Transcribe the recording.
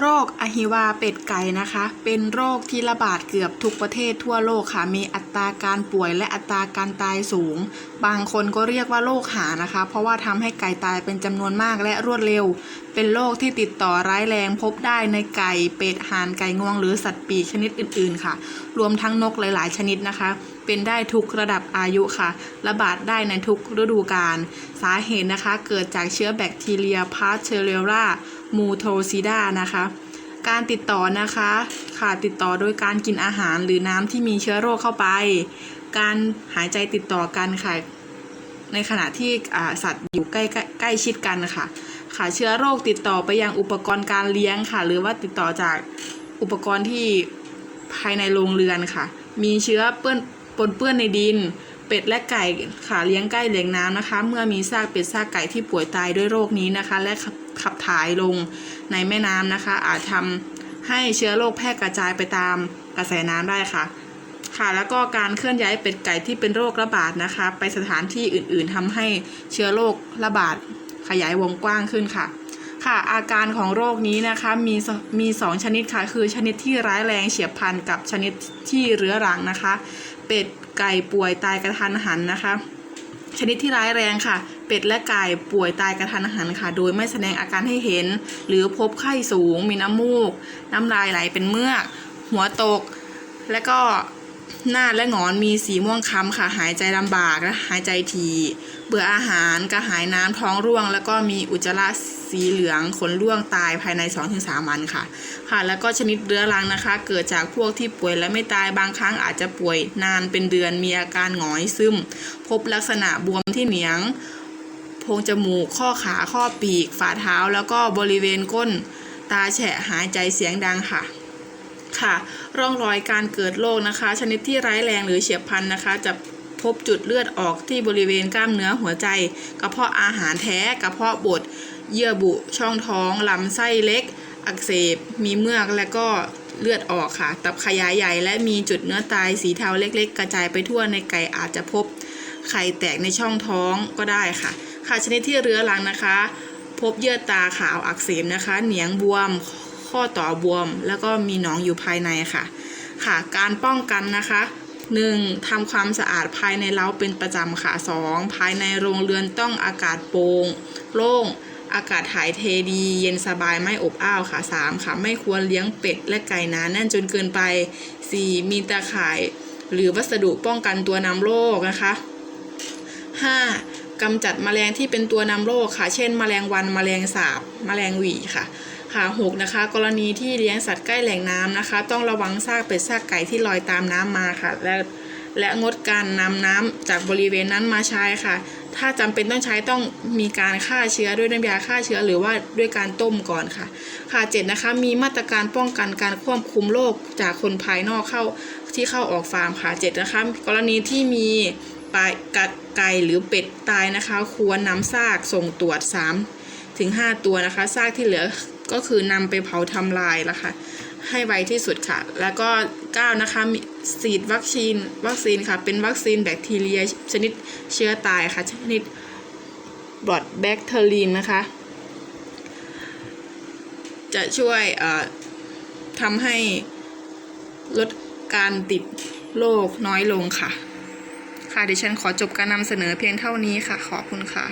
โรคอหิวาเป็ดไก่นะคะ เป็นโรคที่ระบาดเกือบทุกประเทศทั่วโลกค่ะ มีอัตราการป่วยและอัตราการตายสูง บางคนก็เรียกว่าโรคหานะคะ เพราะว่าทำให้ไก่ตายเป็นจำนวนมากและรวดเร็ว เป็นโรคที่ติดต่อร้ายแรงพบได้ในไก่เป็ดห่านไก่งวง หรือสัตว์ปีกชนิดอื่นๆค่ะ รวมทั้งนกหลายๆ ชนิดนะคะ เป็นได้ทุกระดับอายุค่ะ ระบาดได้ในทุกฤดูกาลสาเหตุนะคะ เกิดจากเชื้อแบคทีเรียพาสเชเรล่า มูโทซิดานะคะ การติดต่อนะคะค่ะติดต่อโดยการกินอาหารหรือน้ำที่มีเชื้อโรคเข้าไป การหายใจติดต่อกันค่ะในขณะที่สัตว์อยู่ใกล้ใกล้ใกล้ชิดกันค่ะ ค่ะเชื้อโรคติดต่อไปยังอุปกรณ์การเลี้ยงค่ะ หรือว่าติดต่อจากอุปกรณ์ที่ภายในโรงเรือนค่ะ มีเชื้อเปื้อนปนเปื้อนในดิน เป็ดและไก่ค่ะเลี้ยงใกล้แหล่งน้ำนะคะ เมื่อมีซากเป็ดซากไก่ที่ป่วยตายด้วยโรคนี้นะคะ และ ขับถ่ายลงในแม่น้ำนะคะ อาจทำให้เชื้อโรคแพร่กระจายไปตามกระแสน้ำได้ค่ะ ค่ะแล้วก็การเคลื่อนย้ายเป็ดไก่ที่เป็นโรคระบาดนะคะ ไปสถานที่อื่นๆทำให้เชื้อโรคระบาดขยายวงกว้างขึ้นค่ะ ค่ะอาการของโรคนี้นะคะมีมีสองชนิดค่ะ คือชนิดที่ร้ายแรงเฉียบพลันกับชนิดที่เรื้อรังนะคะ เป็ดไก่ป่วยตายกระทันหันนะคะ ชนิดที่ร้ายแรงค่ะ เป็ดและไก่ป่วยตายกระทันหันค่ะ โดยไม่แสดงอาการให้เห็น หรือพบไข้สูง มีน้ำมูก น้ำลายไหลเป็นเมือก หัวตก และก็หน้าและหงอนมีสีม่วงค้ำค่ะ หายใจลำบากและหายใจทีเบื่ออาหารกระหายน้ำท้องร่วง แล้วก็มีอุจจาระสีเหลืองขนร่วงตายภายใน 2-3 วันค่ะ ค่ะ แล้วก็ชนิดเรื้อรังนะคะ เกิดจากพวกที่ป่วยและไม่ตายบางครั้งอาจจะป่วยนานเป็นเดือนมีอาการหงอยซึม พบลักษณะบวมที่เหนียง พรงจมูก ข้อขาข้อปีก ฝ่าเท้า แล้วก็บริเวณก้น ตาแฉะหายใจเสียงดังค่ะ ค่ะ ร่องรอยการเกิดโรคนะคะ ชนิดที่ร้ายแรงหรือเฉียบพลันนะคะ จะพบจุดเลือดออกที่บริเวณกล้ามเนื้อหัวใจ กระเพาะอาหารแท้ กระเพาะบด เยื่อบุ ช่องท้อง ลำไส้เล็ก อักเสบ มีเมือก และก็เลือดออกค่ะ ตับขยายใหญ่ และมีจุดเนื้อตายสีเทาเล็ก ๆ กระจายไปทั่วในไก่อาจจะพบไข่แตกในช่องท้องก็ได้ค่ะ ค่ะชนิดที่เรื้อรังนะคะ พบเยื่อตาขาวอักเสบนะคะ เหนียงบวม ข้อต่อบวม แล้วก็มีหนองอยู่ภายในค่ะ ค่ะการป้องกันนะคะ 1. ทำความสะอาดภายในเล้าเป็นประจำค่ะ 2. ภายในโรงเรือนต้องอากาศโปร่งโล่งอากาศถ่ายเทดีเย็นสบายไม่อบอ้าวค่ะ 3. ค่ะ ไม่ควรเลี้ยงเป็ดและไก่หนาแน่นจนเกินไป 4. มีตาข่าย หรือวัสดุป้องกันตัวนำโรคนะคะ 5. กำจัดแมลงที่เป็นตัวนำโรคค่ะ เช่นแมลงวันแมลงสาบแมลงหวีค่ะค่ะ 6. นะคะ กรณีที่เลี้ยงสัตว์ใกล้แหล่งน้ำนะคะ ต้องระวังซากเป็ดซากไก่ที่ลอยตามน้ำมาค่ะ และและงดการนำน้ำจากบริเวณนั้นมาใช้ค่ะ ถ้าจำเป็นต้องใช้ต้องมีการฆ่าเชื้อด้วยน้ำยาฆ่าเชื้อหรือว่าด้วยการต้มก่อนค่ะ ค่ะเจ็ดนะคะ มีมาตรการป้องกันการควบคุมโรคจากคนภายนอกเข้าที่เข้าออกฟาร์มค่ะเจ็ดนะคะ กรณีที่มี ปลายกัดไก่หรือเป็ดตายนะคะ ควรนำซากส่งตรวจ3ถึง5ตัวนะคะ ซากที่เหลือก็คือนำไปเผาทำลายละค่ะ ให้ไวที่สุดค่ะ แล้วก็ 9 นะคะมีฉีดวัคซีนวัคซีนค่ะ เป็นวัคซีนแบคทีเรียชนิดเชื้อตายค่ะ ชนิดบอดแบคเทอรีนนะคะ จะช่วยทำให้ลดการติดโรคน้อยลงค่ะ ค่ะ ดิฉันขอจบการนำเสนอเพียงเท่านี้ค่ะ ขอบคุณค่ะ